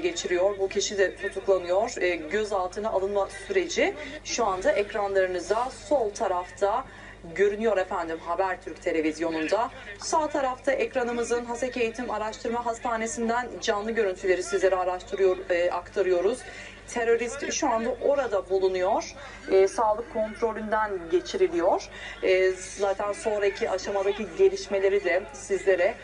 geçiriyor. Bu kişi de tutuklanıyor. E, gözaltına alınma süreci şu anda ekranlarınıza sol tarafta görünüyor efendim Habertürk televizyonunda. Sağ tarafta ekranımızın Haseki Eğitim Araştırma Hastanesi'nden canlı görüntüleri sizlere araştırıyor, e, aktarıyoruz. Terörist şu anda orada bulunuyor. E, sağlık kontrolünden geçiriliyor. E, zaten sonraki aşamadaki gelişmeleri de sizlere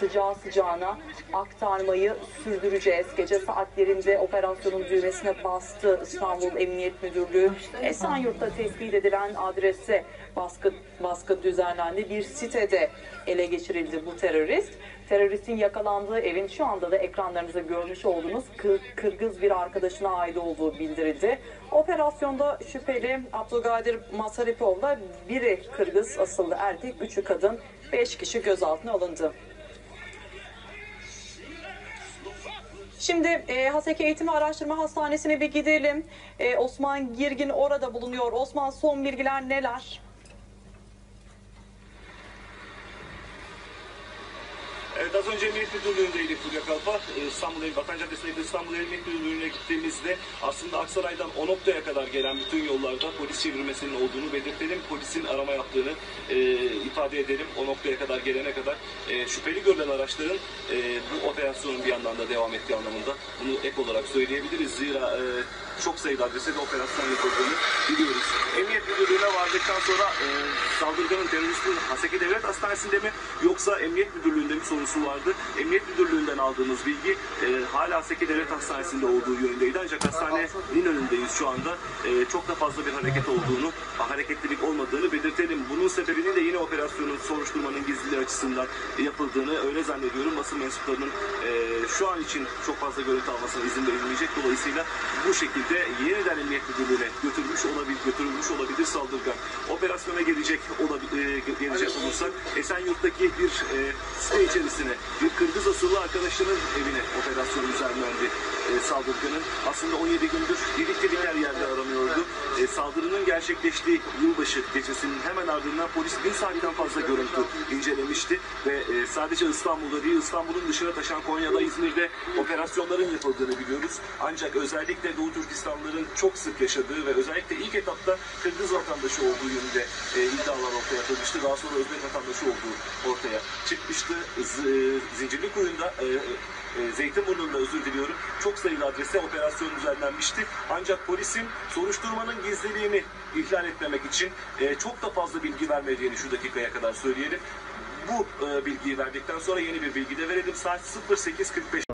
sıcağı sıcağına aktarmayı sürdüreceğiz. Gece saatlerinde operasyonun düğmesine bastı İstanbul Emniyet Müdürlüğü. Esenyurt'ta tespit edilen adrese baskı, baskı düzenlendi. Bir sitede ele geçirildi bu terörist. Teröristin yakalandığı evin şu anda da ekranlarınızda görmüş olduğunuz Kır- Kırgız bir arkadaşına ait olduğu bildirildi. Operasyonda şüpheli Abdülkadir Masaripov'la biri Kırgız asıllı erkek, üçü kadın, beş kişi gözaltına alındı. Şimdi e, Haseki Eğitim Araştırma Hastanesi'ne bir gidelim. E, Osman Girgin orada bulunuyor. Osman son bilgiler neler? Evet az önce Emniyet Müdürlüğü'ndeydik Fulya Kalfa. Ee, İstanbul Ev, Vatan Caddesi'ndeki İstanbul Emniyet Müdürlüğü'ne gittiğimizde aslında Aksaray'dan o noktaya kadar gelen bütün yollarda polis çevirmesinin olduğunu belirtelim. Polisin arama yaptığını e, ifade edelim. O noktaya kadar gelene kadar e, şüpheli görülen araçların e, bu operasyonun bir yandan da devam ettiği anlamında bunu ek olarak söyleyebiliriz. Zira e, çok sayıda adrese de operasyon yapıldığını biliyoruz. Emniyet Müdürlüğü'ne vardıktan sonra e, saldırganın teröristin Haseki Devlet Hastanesi'nde mi yoksa Emniyet Müdürlüğü'nde mi sorusu vardı. Emniyet Müdürlüğü'nden aldığımız bilgi e, hala Haseki Devlet Hastanesi'nde olduğu yönündeydi. Ancak hastanenin önündeyiz şu anda. E, çok da fazla bir hareket olduğunu, hareketlilik olmadığını belirtelim. Bunun sebebinin de yine operasyonun soruşturmanın gizliliği açısından yapıldığını öyle zannediyorum. Basın mensuplarının e, şu an için çok fazla görüntü almasına izin verilmeyecek. Dolayısıyla bu şekilde yeniden Emniyet Müdürlüğü'ne götürmüş olabilir, götürülmüş olabilir saldırgan. Operasyona gelecek olabilir, gelecek olursak Esenyurt'taki bir e, site içerisine bir Kırgız asıllı arkadaşının evine operasyon düzenlendi e, saldırganın. Aslında 17 gündür her yerde aranıyordu. E, saldırının gerçekleştiği yılbaşı gecesinin hemen ardından polis bir saatten fazla görüntü incelemişti ve e, sadece İstanbul'da değil İstanbul'un dışına taşan Konya'da, İzmir'de operasyonların yapıldığını biliyoruz. Ancak özellikle Doğu Türkistanlıların çok sık yaşadığı ve özellikle ilk etapta Kırgız vatandaşı olduğu yönünde e, iddialar ortaya atılmıştı. Daha sonra Özbek vatandaşı olduğu ortaya çıkmıştı. Z- Zincirlikuyu'nda e, e, Zeytinburnu'nda özür diliyorum. Çok sayılı adrese operasyon düzenlenmişti. Ancak polisin soruşturmanın gizliliğini ihlal etmemek için e, çok da fazla bilgi vermediğini şu dakikaya kadar söyleyelim. Bu e, bilgiyi verdikten sonra yeni bir bilgi de verelim. Saat 08.45